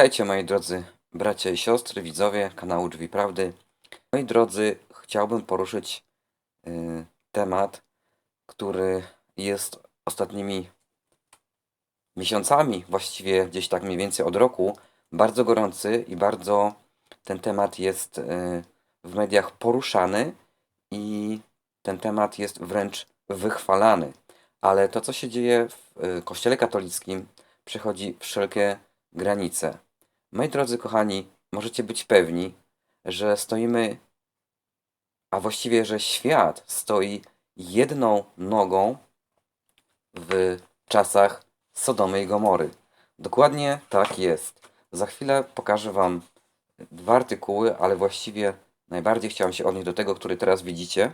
Witajcie moi drodzy bracia i siostry, widzowie kanału Drzwi Prawdy. Moi drodzy, chciałbym poruszyć y, temat, który jest ostatnimi miesiącami, właściwie gdzieś tak mniej więcej od roku, bardzo gorący i bardzo ten temat jest y, w mediach poruszany i ten temat jest wręcz wychwalany. Ale to, co się dzieje w y, Kościele katolickim, przechodzi wszelkie granice. Moi drodzy kochani, możecie być pewni, że stoimy, a właściwie, że świat stoi jedną nogą w czasach Sodomy i Gomory. Dokładnie tak jest. Za chwilę pokażę Wam dwa artykuły, ale właściwie najbardziej chciałem się odnieść do tego, który teraz widzicie,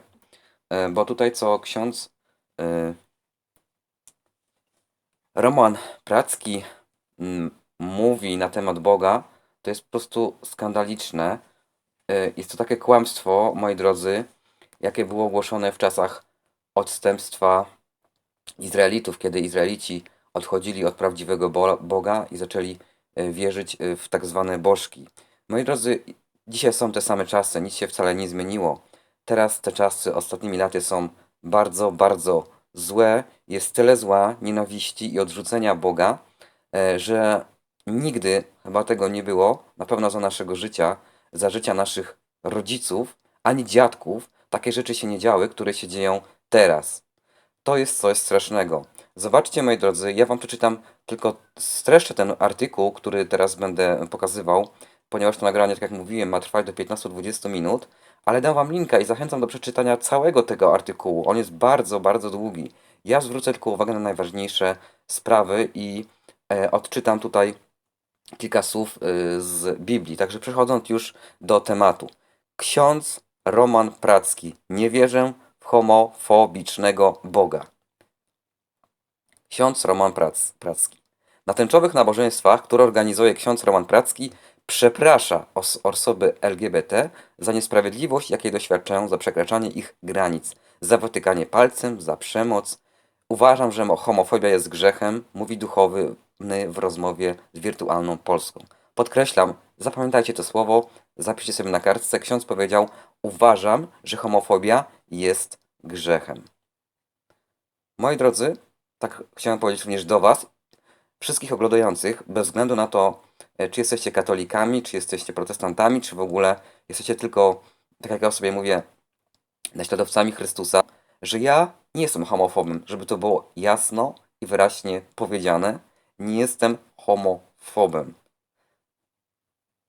e, bo tutaj co ksiądz e, Roman Pracki mm, mówi na temat Boga, to jest po prostu skandaliczne. Y, Jest to takie kłamstwo, moi drodzy, jakie było ogłoszone w czasach odstępstwa Izraelitów, kiedy Izraelici odchodzili od prawdziwego Bo- Boga i zaczęli y, wierzyć y, w tak zwane bożki. Moi drodzy, dzisiaj są te same czasy, nic się wcale nie zmieniło. Teraz te czasy ostatnimi laty są bardzo, bardzo złe. Jest tyle zła, nienawiści i odrzucenia Boga, że nigdy chyba tego nie było, na pewno za naszego życia, za życia naszych rodziców, ani dziadków, takie rzeczy się nie działy, które się dzieją teraz. To jest coś strasznego. Zobaczcie, moi drodzy, ja wam przeczytam tylko streszczę ten artykuł, który teraz będę pokazywał, ponieważ to nagranie, tak jak mówiłem, ma trwać do 15-20 minut, ale dam wam linka i zachęcam do przeczytania całego tego artykułu. On jest bardzo, bardzo długi. Ja zwrócę tylko uwagę na najważniejsze sprawy i e, odczytam tutaj kilka słów y, z Biblii. Także przechodząc już do tematu. Ksiądz Roman Pracki. Nie wierzę w homofobicznego Boga. Ksiądz Roman Prac, Pracki. Na tęczowych nabożeństwach, które organizuje ksiądz Roman Pracki, przeprasza os osoby LGBT za niesprawiedliwość, jakiej doświadczają, za przekraczanie ich granic, za wytykanie palcem, za przemoc. Uważam, że homofobia jest grzechem, mówi duchowy w rozmowie z wirtualną Polską. Podkreślam, zapamiętajcie to słowo, zapiszcie sobie na kartce. Ksiądz powiedział: Uważam, że homofobia jest grzechem. Moi drodzy, tak chciałem powiedzieć również do Was, wszystkich oglądających, bez względu na to, e, czy jesteście katolikami, czy jesteście protestantami, czy w ogóle jesteście tylko, tak jak ja sobie mówię, naśladowcami Chrystusa, że ja nie jestem homofobem, żeby to było jasno i wyraźnie powiedziane. Nie jestem homofobem.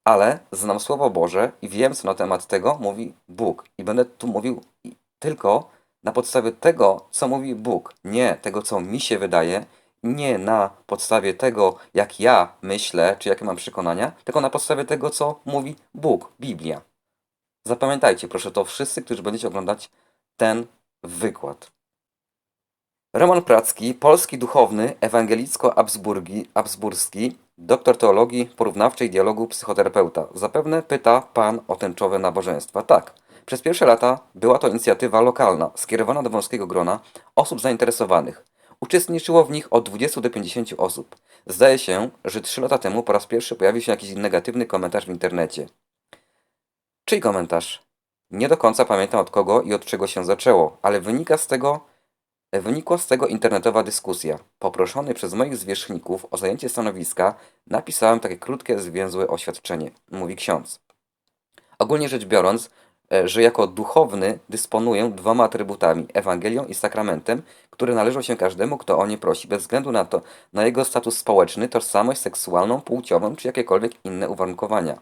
Ale znam Słowo Boże i wiem, co na temat tego mówi Bóg. I będę tu mówił tylko na podstawie tego, co mówi Bóg. Nie tego, co mi się wydaje, nie na podstawie tego, jak ja myślę, czy jakie mam przekonania, tylko na podstawie tego, co mówi Bóg, Biblia. Zapamiętajcie, proszę to wszyscy, którzy będziecie oglądać ten wykład. Roman Pracki, polski duchowny, ewangelicko-absburski, doktor teologii porównawczej dialogu psychoterapeuta. Zapewne pyta pan o tęczowe nabożeństwa. Tak. Przez pierwsze lata była to inicjatywa lokalna, skierowana do wąskiego grona osób zainteresowanych. Uczestniczyło w nich od 20 do 50 osób. Zdaje się, że 3 lata temu po raz pierwszy pojawił się jakiś negatywny komentarz w internecie. Czyj komentarz? Nie do końca pamiętam od kogo i od czego się zaczęło, ale wynika z tego, wynikła z tego internetowa dyskusja. Poproszony przez moich zwierzchników o zajęcie stanowiska, napisałem takie krótkie, zwięzłe oświadczenie, mówi ksiądz. Ogólnie rzecz biorąc, e, że jako duchowny dysponuję dwoma atrybutami, Ewangelią i sakramentem, które należą się każdemu, kto o nie prosi, bez względu na to, na jego status społeczny, tożsamość seksualną, płciową czy jakiekolwiek inne uwarunkowania.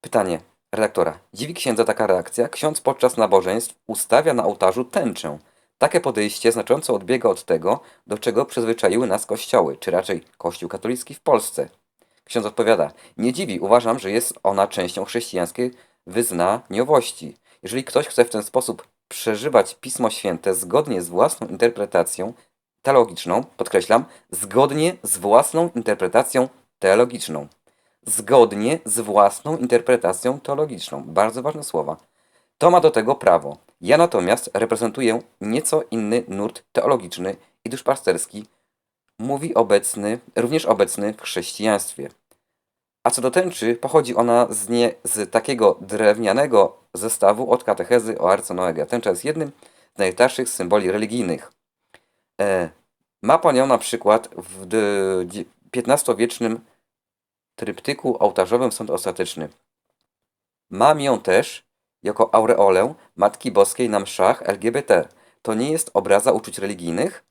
Pytanie redaktora. Dziwi księdza taka reakcja? Ksiądz podczas nabożeństw ustawia na ołtarzu tęczę. Takie podejście znacząco odbiega od tego, do czego przyzwyczaiły nas kościoły, czy raczej Kościół katolicki w Polsce. Ksiądz odpowiada, nie dziwi, uważam, że jest ona częścią chrześcijańskiej wyznaniowości. Jeżeli ktoś chce w ten sposób przeżywać Pismo Święte zgodnie z własną interpretacją teologiczną, podkreślam, zgodnie z własną interpretacją teologiczną. Zgodnie z własną interpretacją teologiczną. Bardzo ważne słowa. To ma do tego prawo. Ja natomiast reprezentuję nieco inny nurt teologiczny i duszpasterski, mówi obecny, również obecny w chrześcijaństwie. A co do tęczy, pochodzi ona z, nie, z takiego drewnianego zestawu od katechezy o Arce Noego. Tęcza jest jednym z najstarszych symboli religijnych. E, ma pan na przykład w XV-wiecznym tryptyku ołtarzowym Sąd Ostateczny. Mam ją też jako aureolę Matki Boskiej na mszach LGBT. To nie jest obraza uczuć religijnych?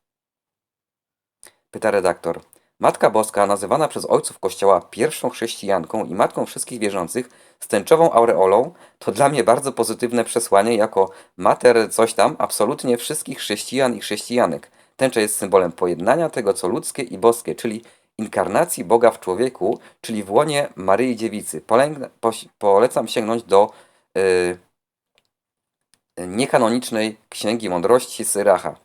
Pyta redaktor. Matka Boska, nazywana przez ojców Kościoła pierwszą chrześcijanką i matką wszystkich wierzących, z tęczową aureolą, to dla mnie bardzo pozytywne przesłanie jako mater coś tam absolutnie wszystkich chrześcijan i chrześcijanek. Tęcza jest symbolem pojednania tego, co ludzkie i boskie, czyli inkarnacji Boga w człowieku, czyli w łonie Maryi Dziewicy. Polecam sięgnąć do niekanonicznej Księgi Mądrości Syracha.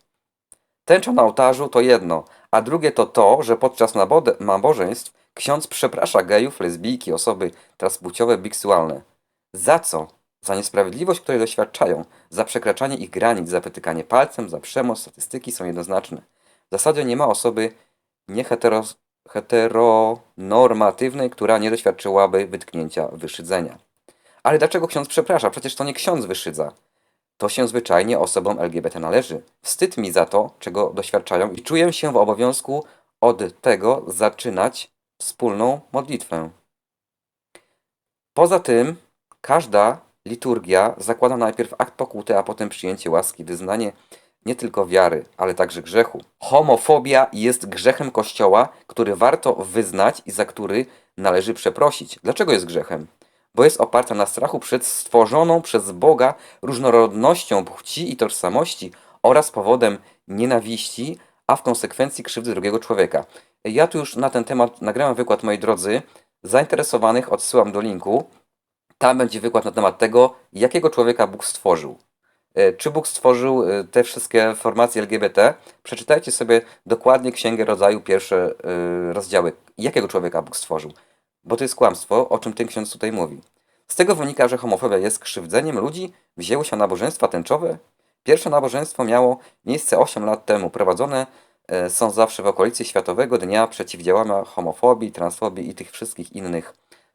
Tęcza na ołtarzu to jedno, a drugie to to, że podczas nabożeństw ksiądz przeprasza gejów, lesbijki, osoby transpłciowe, biksualne. Za co? Za niesprawiedliwość, której doświadczają, za przekraczanie ich granic, za wytykanie palcem, za przemoc, statystyki są jednoznaczne. W zasadzie nie ma osoby nieheteros- heteronormatywnej, która nie doświadczyłaby wytknięcia wyszydzenia. Ale dlaczego ksiądz przeprasza? Przecież to nie ksiądz wyszydza. To się zwyczajnie osobom LGBT należy. Wstyd mi za to, czego doświadczają i czuję się w obowiązku od tego zaczynać wspólną modlitwę. Poza tym, każda liturgia zakłada najpierw akt pokuty, a potem przyjęcie łaski, wyznanie nie tylko wiary, ale także grzechu. Homofobia jest grzechem Kościoła, który warto wyznać i za który należy przeprosić. Dlaczego jest grzechem? Bo jest oparta na strachu przed stworzoną przez Boga różnorodnością płci i tożsamości oraz powodem nienawiści, a w konsekwencji krzywdy drugiego człowieka. Ja tu już na ten temat nagrałem wykład, moi drodzy. Zainteresowanych odsyłam do linku. Tam będzie wykład na temat tego, jakiego człowieka Bóg stworzył. E, Czy Bóg stworzył e, te wszystkie formacje LGBT? Przeczytajcie sobie dokładnie Księgę Rodzaju, pierwsze e, rozdziały. Jakiego człowieka Bóg stworzył? Bo to jest kłamstwo, o czym ten ksiądz tutaj mówi. Z tego wynika, że homofobia jest krzywdzeniem ludzi, wzięły się nabożeństwa tęczowe. Pierwsze nabożeństwo miało miejsce 8 lat temu. Prowadzone e, są zawsze w okolicy Światowego Dnia Przeciwdziałania Homofobii, Transfobii i tych wszystkich innych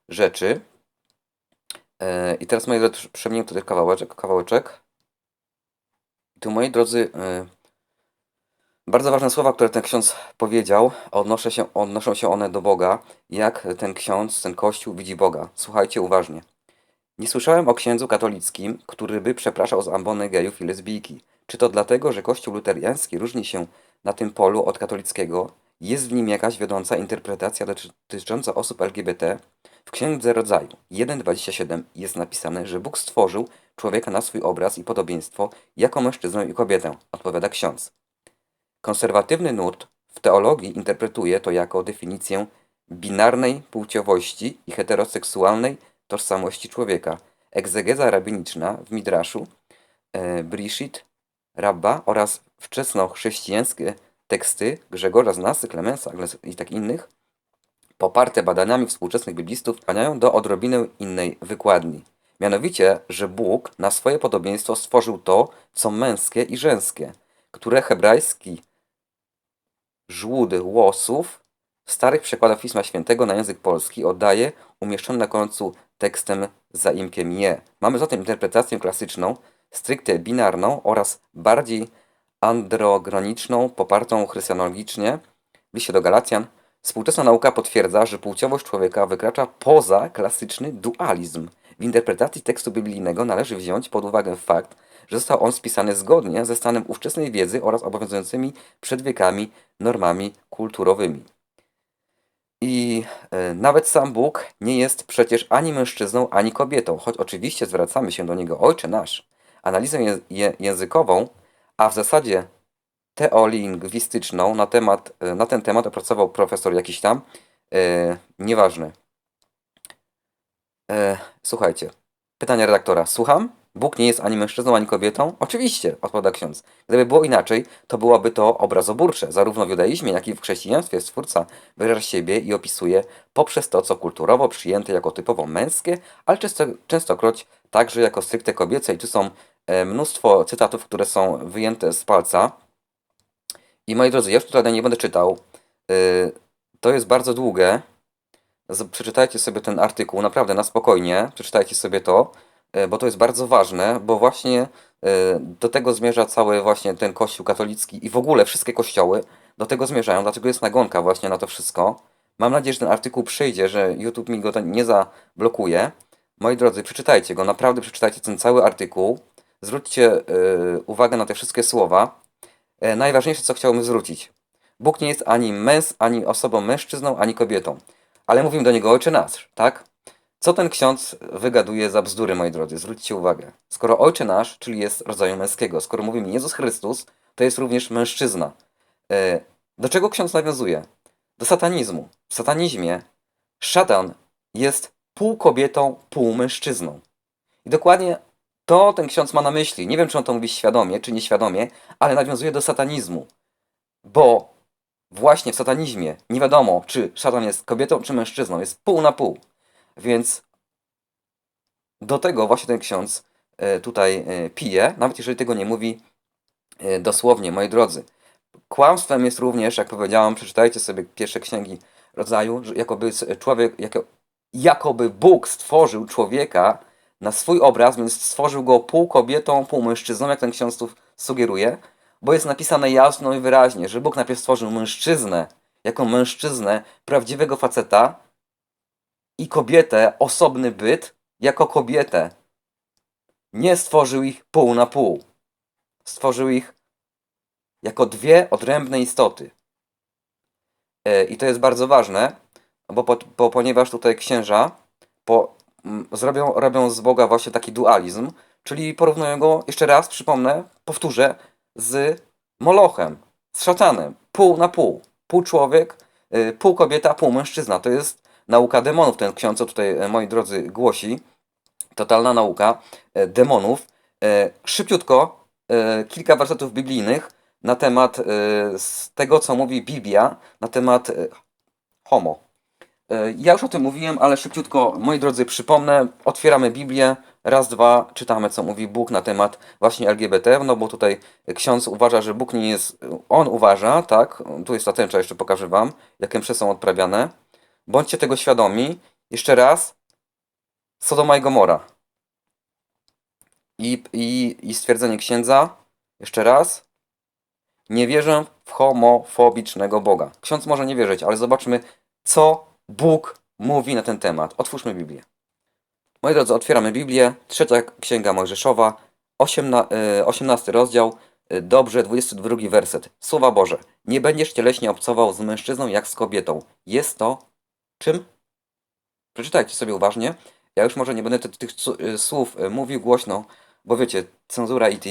rzeczy. E, I teraz, moi drodzy, przemienię tutaj kawałeczek, kawałeczek. Tu, moi drodzy, e, bardzo ważne słowa, które ten ksiądz powiedział, odnoszę się, odnoszą się one do Boga, jak ten ksiądz, ten kościół widzi Boga. Słuchajcie uważnie. Nie słyszałem o księdzu katolickim, który by przepraszał z ambony gejów i lesbijki. Czy to dlatego, że kościół luteriański różni się na tym polu od katolickiego? Jest w nim jakaś wiodąca interpretacja dotycząca osób LGBT? W Księdze Rodzaju 1.27 jest napisane, że Bóg stworzył człowieka na swój obraz i podobieństwo jako mężczyznę i kobietę, odpowiada ksiądz. Konserwatywny nurt w teologii interpretuje to jako definicję binarnej płciowości i heteroseksualnej tożsamości człowieka. Egzegeza rabiniczna w Midraszu, e, Brishit, Rabba oraz wczesnochrześcijańskie teksty Grzegorza z Nasy, Klemensa i tak innych, poparte badaniami współczesnych biblistów, skłaniają do odrobinę innej wykładni. Mianowicie, że Bóg na swoje podobieństwo stworzył to, co męskie i żeńskie, które hebrajski żłód łosów w starych przekładach Pisma Świętego na język polski oddaje umieszczony na końcu tekstem zaimkiem je. Mamy zatem interpretację klasyczną, stricte binarną oraz bardziej androgroniczną, popartą chrystianologicznie. W liście do Galacjan współczesna nauka potwierdza, że płciowość człowieka wykracza poza klasyczny dualizm. W interpretacji tekstu biblijnego należy wziąć pod uwagę fakt, że został on spisany zgodnie ze stanem ówczesnej wiedzy oraz obowiązującymi przed wiekami normami kulturowymi. I e, nawet sam Bóg nie jest przecież ani mężczyzną, ani kobietą, choć oczywiście zwracamy się do Niego Ojcze nasz. Analizę je, je, językową, a w zasadzie teolingwistyczną na, temat, e, na ten temat opracował profesor jakiś tam, e, nieważne. E, słuchajcie, pytanie redaktora. Słucham? Bóg nie jest ani mężczyzną, ani kobietą? Oczywiście, odpowiada ksiądz. Gdyby było inaczej, to byłoby to obrazoburcze. Zarówno w judaizmie, jak i w chrześcijaństwie Stwórca wyraża siebie i opisuje poprzez to, co kulturowo przyjęte jako typowo męskie, ale często, częstokroć także jako stricte kobiece. I tu są e, mnóstwo cytatów, które są wyjęte z palca. I moi drodzy, ja już tutaj nie będę czytał. E, to jest bardzo długie. z- przeczytajcie sobie ten artykuł, naprawdę na spokojnie, przeczytajcie sobie to, bo to jest bardzo ważne, bo właśnie e, do tego zmierza cały właśnie ten kościół katolicki i w ogóle wszystkie kościoły do tego zmierzają, dlatego jest nagonka właśnie na to wszystko. Mam nadzieję, że ten artykuł przyjdzie, że YouTube mi go nie zablokuje. Moi drodzy, przeczytajcie go, naprawdę przeczytajcie ten cały artykuł. Zwróćcie e, uwagę na te wszystkie słowa. E, najważniejsze, co chciałbym zwrócić. Bóg nie jest ani męs, ani osobą mężczyzną, ani kobietą. Ale mówimy do niego Ojcze nasz, tak? Co ten ksiądz wygaduje za bzdury, moi drodzy? Zwróćcie uwagę. Skoro Ojcze nasz, czyli jest rodzaju męskiego, skoro mówimy Jezus Chrystus, to jest również mężczyzna. E, Do czego ksiądz nawiązuje? Do satanizmu. W satanizmie szatan jest pół kobietą, pół mężczyzną. I dokładnie to ten ksiądz ma na myśli. Nie wiem, czy on to mówi świadomie, czy nieświadomie, ale nawiązuje do satanizmu. Bo właśnie w satanizmie nie wiadomo, czy szatan jest kobietą, czy mężczyzną. Jest pół na pół. Więc do tego właśnie ten ksiądz e, tutaj e, pije, nawet jeżeli tego nie mówi e, dosłownie, moi drodzy. Kłamstwem jest również, jak powiedziałam, przeczytajcie sobie pierwsze księgi rodzaju, że jakoby człowiek, jako, jakoby Bóg stworzył człowieka na swój obraz, więc stworzył go pół kobietą, pół mężczyzną, jak ten ksiądz tu sugeruje, bo jest napisane jasno i wyraźnie, że Bóg najpierw stworzył mężczyznę, jako mężczyznę, prawdziwego faceta i kobietę, osobny byt, jako kobietę. Nie stworzył ich pół na pół. Stworzył ich jako dwie odrębne istoty. E, I to jest bardzo ważne, bo, po, bo ponieważ tutaj księża po, m, zrobią, robią z Boga właśnie taki dualizm, czyli porównują go, jeszcze raz przypomnę, powtórzę, z Molochem, z szatanem, pół na pół. Pół człowiek, y, pół kobieta, pół mężczyzna. To jest nauka demonów, ten ksiądz, co tutaj, e, moi drodzy, głosi. Totalna nauka e, demonów. E, Szybciutko, kilka wersetów biblijnych na temat tego, co mówi Biblia, na temat homo. Ja już o tym mówiłem, ale szybciutko, moi drodzy, przypomnę. Otwieramy Biblię, raz, dwa, czytamy, co mówi Bóg na temat właśnie LGBT, no bo tutaj ksiądz uważa, że Bóg nie jest, on uważa, tak, tu jest ta tęcza, jeszcze pokażę wam, jakie msze są odprawiane. Bądźcie tego świadomi. Jeszcze raz, Sodoma i Gomora. I, i, I stwierdzenie księdza, jeszcze raz, nie wierzę w homofobicznego Boga. Ksiądz może nie wierzyć, ale zobaczmy, co Bóg mówi na ten temat. Otwórzmy Biblię. Moi drodzy, otwieramy Biblię. Trzecia Księga Mojżeszowa, 18 rozdział, y, dobrze, 22 werset. Słowa Boże. Nie będziesz cieleśnie obcował z mężczyzną jak z kobietą. Jest to czym? Przeczytajcie sobie uważnie. Ja już może nie będę ty- tych y, słów y, mówił głośno, bo wiecie, cenzura IT.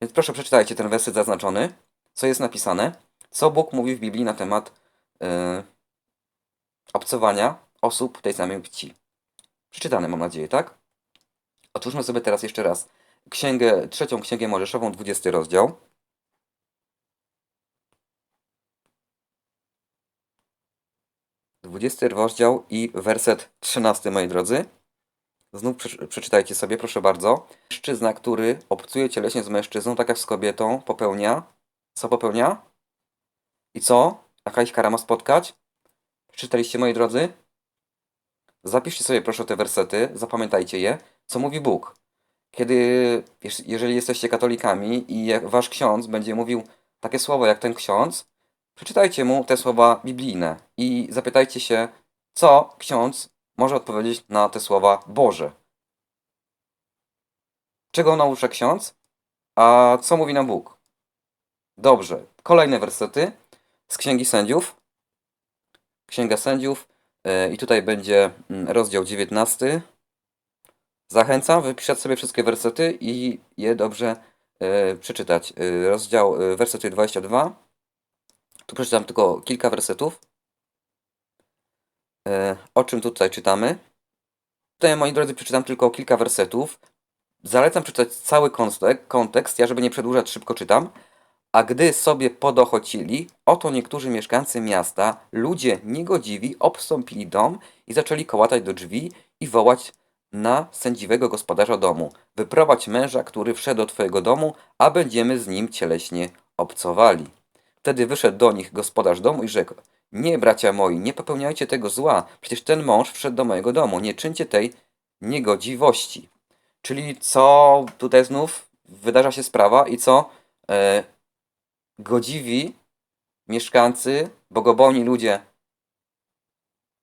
Więc proszę przeczytajcie ten werset zaznaczony, co jest napisane, co Bóg mówi w Biblii na temat y, obcowania osób tej samej płci. Przeczytane, mam nadzieję, tak? Otwórzmy sobie teraz jeszcze raz księgę, trzecią księgę Mojżeszową, 20 rozdział. Dwudziesty rozdział i werset 13, moi drodzy. Znów prze- przeczytajcie sobie, proszę bardzo. Mężczyzna, który obcuje cieleśnie z mężczyzną, tak jak z kobietą, popełnia. Co popełnia? I co? Jakaś kara ma spotkać? Przeczytaliście, moi drodzy? Zapiszcie sobie proszę te wersety, zapamiętajcie je, co mówi Bóg. Kiedy, jeż- jeżeli jesteście katolikami i wasz ksiądz będzie mówił takie słowa jak ten ksiądz, przeczytajcie mu te słowa biblijne i zapytajcie się, co ksiądz może odpowiedzieć na te słowa Boże. Czego naucza ksiądz? A co mówi nam Bóg? Dobrze. Kolejne wersety z Księgi Sędziów. Księga Sędziów. e, I tutaj będzie mm, rozdział 19. Zachęcam wypisać sobie wszystkie wersety i je dobrze e, przeczytać. E, rozdział, wersety 22. Tu przeczytam tylko kilka wersetów. E, o czym tutaj czytamy? Tutaj, moi drodzy, przeczytam tylko kilka wersetów. Zalecam przeczytać cały kontekst. Ja, żeby nie przedłużać, szybko czytam. A gdy sobie podochocili, oto niektórzy mieszkańcy miasta, ludzie niegodziwi, obstąpili dom i zaczęli kołatać do drzwi i wołać na sędziwego gospodarza domu. Wyprowadź męża, który wszedł do twojego domu, a będziemy z nim cieleśnie obcowali. Wtedy wyszedł do nich gospodarz domu i rzekł, Nie, bracia moi, nie popełniajcie tego zła. Przecież ten mąż wszedł do mojego domu. Nie czyńcie tej niegodziwości. Czyli co tutaj znów wydarza się sprawa i co e, godziwi mieszkańcy, bogobojni ludzie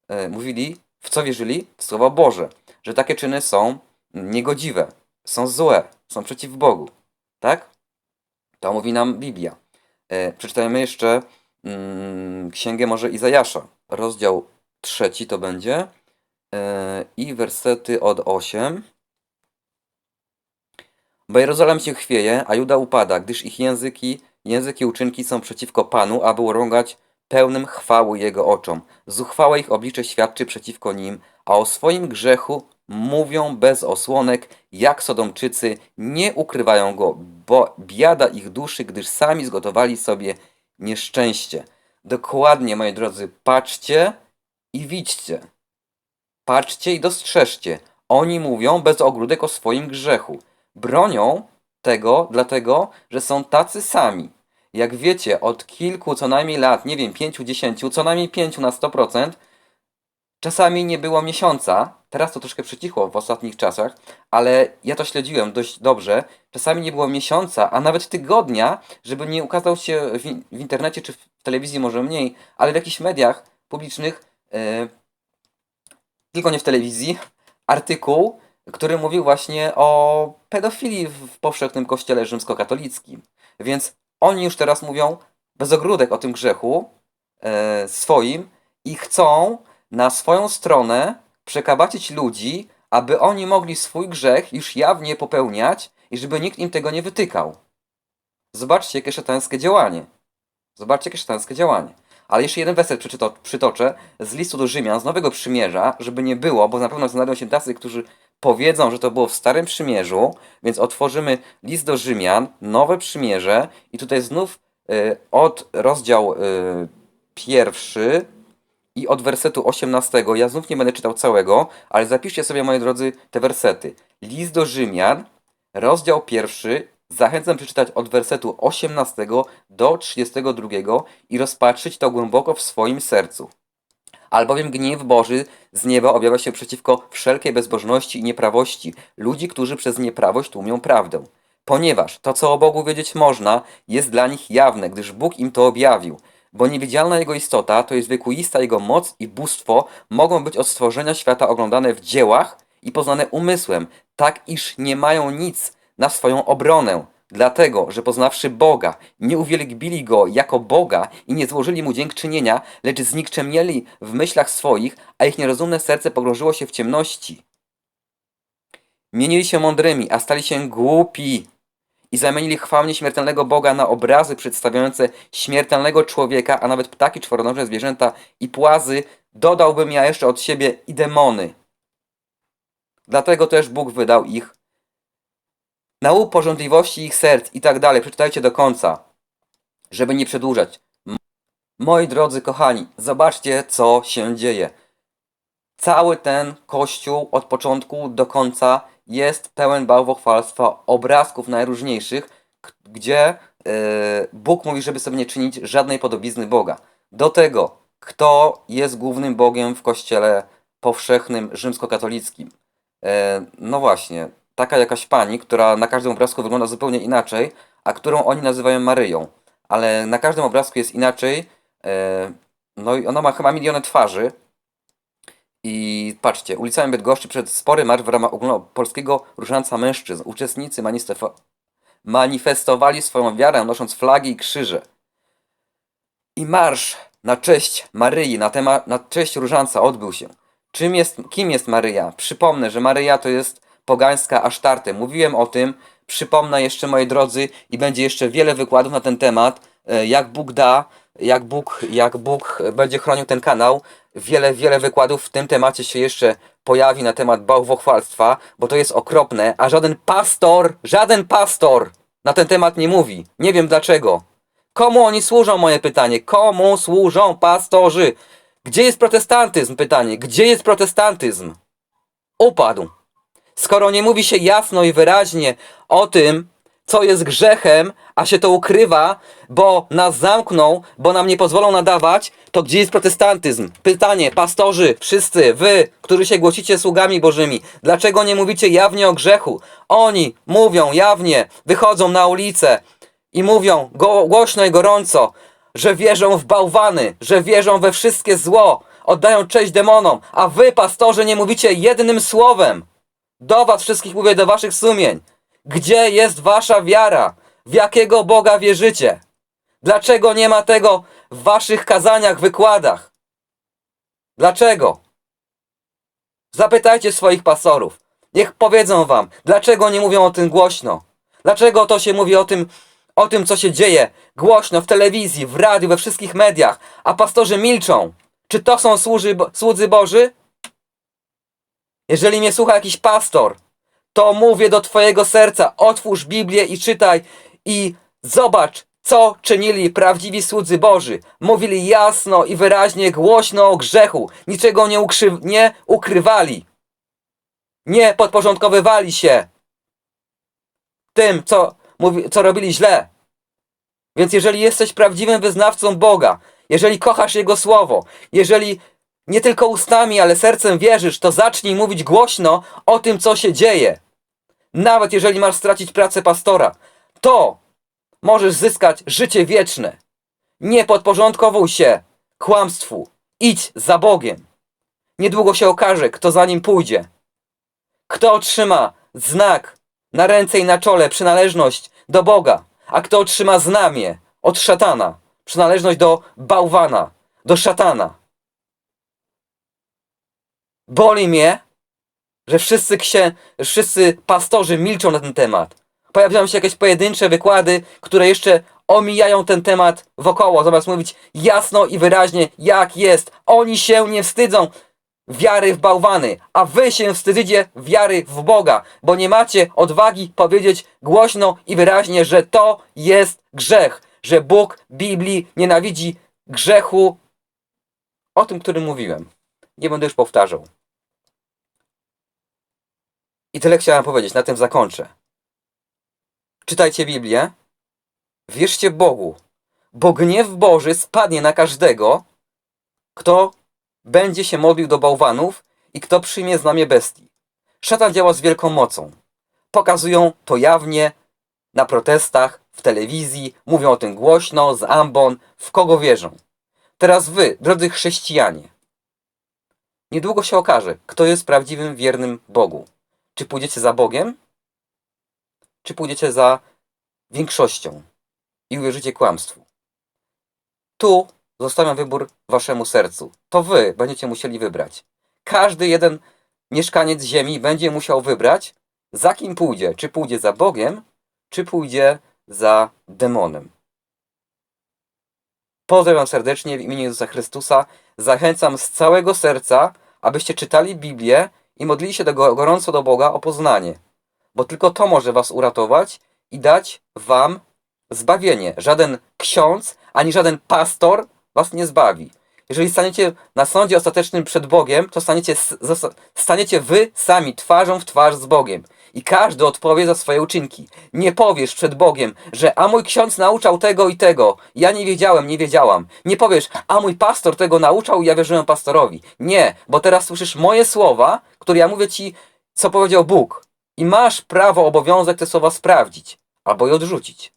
e, mówili, w co wierzyli? W Słowo Boże. Że takie czyny są niegodziwe, są złe, są przeciw Bogu. Tak? To mówi nam Biblia. E, przeczytajmy jeszcze mm, księgę może Izajasza, rozdział trzeci to będzie e, i wersety od 8. Bo Jerozolem się chwieje, a Juda upada, gdyż ich języki, języki uczynki są przeciwko Panu, aby urągać pełnym chwały Jego oczom. Zuchwałe ich oblicze świadczy przeciwko nim, a o swoim grzechu mówią bez osłonek, jak Sodomczycy, nie ukrywają go, bo biada ich duszy, gdyż sami zgotowali sobie nieszczęście. Dokładnie, moi drodzy, patrzcie i widźcie. Patrzcie i dostrzeżcie. Oni mówią bez ogródek o swoim grzechu. Bronią tego, dlatego, że są tacy sami. Jak wiecie, od kilku co najmniej lat, nie wiem, pięciu, dziesięciu, co najmniej pięciu na 100%, czasami nie było miesiąca, teraz to troszkę przycichło w ostatnich czasach, ale ja to śledziłem dość dobrze, czasami nie było miesiąca, a nawet tygodnia, żeby nie ukazał się w, w internecie czy w telewizji może mniej, ale w jakichś mediach publicznych, e, tylko nie w telewizji, artykuł, który mówił właśnie o pedofilii w powszechnym kościele rzymskokatolickim. Więc oni już teraz mówią bez ogródek o tym grzechu e, swoim i chcą na swoją stronę przekabacić ludzi, aby oni mogli swój grzech już jawnie popełniać i żeby nikt im tego nie wytykał. Zobaczcie, jakie szatańskie działanie. Zobaczcie, jakie szatańskie działanie. Ale jeszcze jeden werset przeczyto, przytoczę z listu do Rzymian, z Nowego Przymierza, żeby nie było, bo na pewno znajdą się tacy, którzy powiedzą, że to było w Starym Przymierzu, więc otworzymy list do Rzymian, Nowe Przymierze i tutaj znów y, od rozdział y, pierwszy i od wersetu 18, ja znów nie będę czytał całego, ale zapiszcie sobie, moi drodzy, te wersety. List do Rzymian, rozdział pierwszy, zachęcam przeczytać od wersetu 18 do 32 i rozpatrzyć to głęboko w swoim sercu. Albowiem gniew Boży z nieba objawia się przeciwko wszelkiej bezbożności i nieprawości ludzi, którzy przez nieprawość tłumią prawdę. Ponieważ to, co o Bogu wiedzieć można, jest dla nich jawne, gdyż Bóg im to objawił. Bo niewidzialna Jego istota, to jest wiekuista Jego moc i bóstwo, mogą być od stworzenia świata oglądane w dziełach i poznane umysłem, tak iż nie mają nic na swoją obronę. Dlatego, że poznawszy Boga, nie uwielbili Go jako Boga i nie złożyli Mu dziękczynienia, lecz znikczemnieli w myślach swoich, a ich nierozumne serce pogrążyło się w ciemności. Mienili się mądrymi, a stali się głupi i zamienili chwałę nieśmiertelnego Boga na obrazy przedstawiające śmiertelnego człowieka, a nawet ptaki, czworonożne zwierzęta i płazy, dodałbym ja jeszcze od siebie i demony. Dlatego też Bóg wydał ich na łup porządliwości ich serc i tak dalej. Przeczytajcie do końca, żeby nie przedłużać. Moi drodzy kochani, zobaczcie co się dzieje. Cały ten kościół od początku do końca jest pełen bałwochwalstwa, obrazków najróżniejszych, gdzie e, Bóg mówi, żeby sobie nie czynić żadnej podobizny Boga. Do tego, kto jest głównym Bogiem w kościele powszechnym rzymskokatolickim. E, no właśnie, taka jakaś pani, która na każdym obrazku wygląda zupełnie inaczej, a którą oni nazywają Maryją. Ale na każdym obrazku jest inaczej. E, no i ona ma chyba miliony twarzy. I patrzcie, ulicami Bydgoszczy przed spory marsz w ramach ogólnopolskiego różańca mężczyzn. Uczestnicy manifesto- manifestowali swoją wiarę, nosząc flagi i krzyże. I marsz na cześć Maryi, na, temat, na cześć różańca odbył się. Czym jest, kim jest Maryja? Przypomnę, że Maryja to jest pogańska Asztartę. Mówiłem o tym, przypomnę jeszcze moi drodzy i będzie jeszcze wiele wykładów na ten temat, e, jak Bóg da, jak Bóg, jak Bóg będzie chronił ten kanał. Wiele, wiele wykładów w tym temacie się jeszcze pojawi na temat bałwochwalstwa, bo to jest okropne, a żaden pastor, żaden pastor na ten temat nie mówi. Nie wiem dlaczego. Komu oni służą, moje pytanie? Komu służą pastorzy? Gdzie jest protestantyzm? Pytanie. Gdzie jest protestantyzm? Upadł. Skoro nie mówi się jasno i wyraźnie o tym, co jest grzechem, a się to ukrywa, bo nas zamkną, bo nam nie pozwolą nadawać, to gdzie jest protestantyzm? Pytanie, pastorzy, wszyscy, wy, którzy się głosicie sługami bożymi, dlaczego nie mówicie jawnie o grzechu? Oni mówią jawnie, wychodzą na ulicę i mówią go, głośno i gorąco, że wierzą w bałwany, że wierzą we wszystkie zło, oddają cześć demonom, a wy, pastorze, nie mówicie jednym słowem. Do was wszystkich mówię, do waszych sumień. Gdzie jest wasza wiara? W jakiego Boga wierzycie? Dlaczego nie ma tego w waszych kazaniach, wykładach? Dlaczego? Zapytajcie swoich pastorów. Niech powiedzą wam, dlaczego nie mówią o tym głośno. Dlaczego to się mówi o tym, o tym, co się dzieje głośno w telewizji, w radiu, we wszystkich mediach, a pastorzy milczą. Czy to są służy, słudzy Boży? Jeżeli mnie słucha jakiś pastor, to mówię do Twojego serca, otwórz Biblię i czytaj i zobacz, co czynili prawdziwi słudzy Boży. Mówili jasno i wyraźnie, głośno o grzechu, niczego nie, nie ukrywali. Nie podporządkowywali się tym, co, co robili źle. Więc jeżeli jesteś prawdziwym wyznawcą Boga, jeżeli kochasz Jego Słowo, jeżeli nie tylko ustami, ale sercem wierzysz, to zacznij mówić głośno o tym, co się dzieje. Nawet jeżeli masz stracić pracę pastora, to możesz zyskać życie wieczne. Nie podporządkowuj się kłamstwu. Idź za Bogiem. Niedługo się okaże, kto za nim pójdzie. Kto otrzyma znak na ręce i na czole, przynależność do Boga, a kto otrzyma znamię od szatana, przynależność do bałwana, do szatana. Boli mnie, że wszyscy, księ... wszyscy pastorzy milczą na ten temat. Pojawiają się jakieś pojedyncze wykłady, które jeszcze omijają ten temat wokoło, zamiast mówić jasno i wyraźnie, jak jest. Oni się nie wstydzą wiary w bałwany, a wy się wstydzicie wiary w Boga, bo nie macie odwagi powiedzieć głośno i wyraźnie, że to jest grzech, że Bóg Biblii nienawidzi grzechu, o tym, którym mówiłem. Nie będę już powtarzał. I tyle chciałem powiedzieć, na tym zakończę. Czytajcie Biblię, wierzcie Bogu, bo gniew Boży spadnie na każdego, kto będzie się modlił do bałwanów i kto przyjmie znamię bestii. Szatan działa z wielką mocą. Pokazują to jawnie na protestach, w telewizji, mówią o tym głośno, z ambon, w kogo wierzą. Teraz wy, drodzy chrześcijanie, niedługo się okaże, kto jest prawdziwym, wiernym Bogu. Czy pójdziecie za Bogiem, czy pójdziecie za większością i uwierzycie kłamstwu. Tu zostawiam wybór waszemu sercu. To wy będziecie musieli wybrać. Każdy jeden mieszkaniec ziemi będzie musiał wybrać, za kim pójdzie. Czy pójdzie za Bogiem, czy pójdzie za demonem. Pozdrawiam serdecznie w imieniu Jezusa Chrystusa. Zachęcam z całego serca, abyście czytali Biblię i modlili się do, gorąco do Boga o poznanie. Bo tylko to może was uratować i dać wam zbawienie. Żaden ksiądz, ani żaden pastor was nie zbawi. Jeżeli staniecie na sądzie ostatecznym przed Bogiem, to staniecie, staniecie wy sami twarzą w twarz z Bogiem. I każdy odpowie za swoje uczynki. Nie powiesz przed Bogiem, że a mój ksiądz nauczał tego i tego. Ja nie wiedziałem, nie wiedziałam. Nie powiesz, a mój pastor tego nauczał i ja wierzyłem pastorowi. Nie, bo teraz słyszysz moje słowa, które ja mówię ci, co powiedział Bóg. I masz prawo, obowiązek te słowa sprawdzić albo je odrzucić.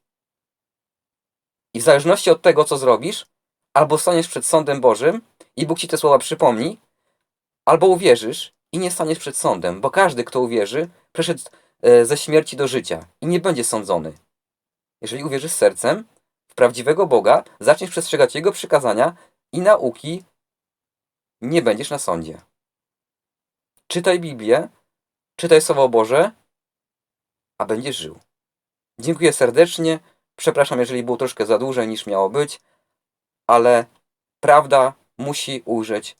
I w zależności od tego, co zrobisz, albo staniesz przed sądem Bożym i Bóg ci te słowa przypomni, albo uwierzysz i nie staniesz przed sądem, bo każdy, kto uwierzy, przeszedł e, ze śmierci do życia i nie będzie sądzony. Jeżeli uwierzysz sercem w prawdziwego Boga, zaczniesz przestrzegać Jego przykazania i nauki, nie będziesz na sądzie. Czytaj Biblię, czytaj Słowo Boże, a będziesz żył. Dziękuję serdecznie. Przepraszam, jeżeli było troszkę za dłużej niż miało być, ale prawda musi ujrzeć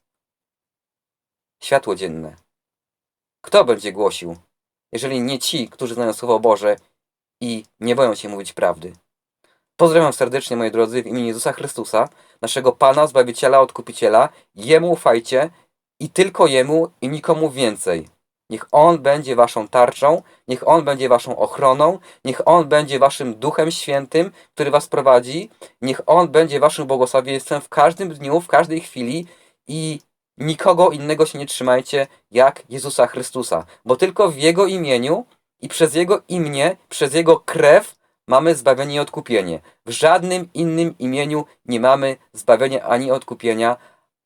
światło dzienne. Kto będzie głosił, jeżeli nie ci, którzy znają Słowo Boże i nie boją się mówić prawdy? Pozdrawiam serdecznie, moi drodzy, w imieniu Jezusa Chrystusa, naszego Pana, Zbawiciela, Odkupiciela. Jemu ufajcie i tylko Jemu i nikomu więcej. Niech On będzie waszą tarczą, niech On będzie waszą ochroną, niech On będzie waszym Duchem Świętym, który was prowadzi, niech On będzie waszym błogosławieństwem w każdym dniu, w każdej chwili i nikogo innego się nie trzymajcie jak Jezusa Chrystusa, bo tylko w Jego imieniu i przez Jego imię, przez Jego krew mamy zbawienie i odkupienie. W żadnym innym imieniu nie mamy zbawienia ani odkupienia,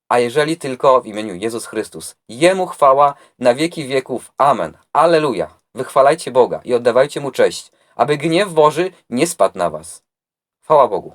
a jeżeli tylko w imieniu Jezus Chrystus. Jemu chwała na wieki wieków. Amen. Aleluja. Wychwalajcie Boga i oddawajcie Mu cześć, aby gniew Boży nie spadł na was. Chwała Bogu.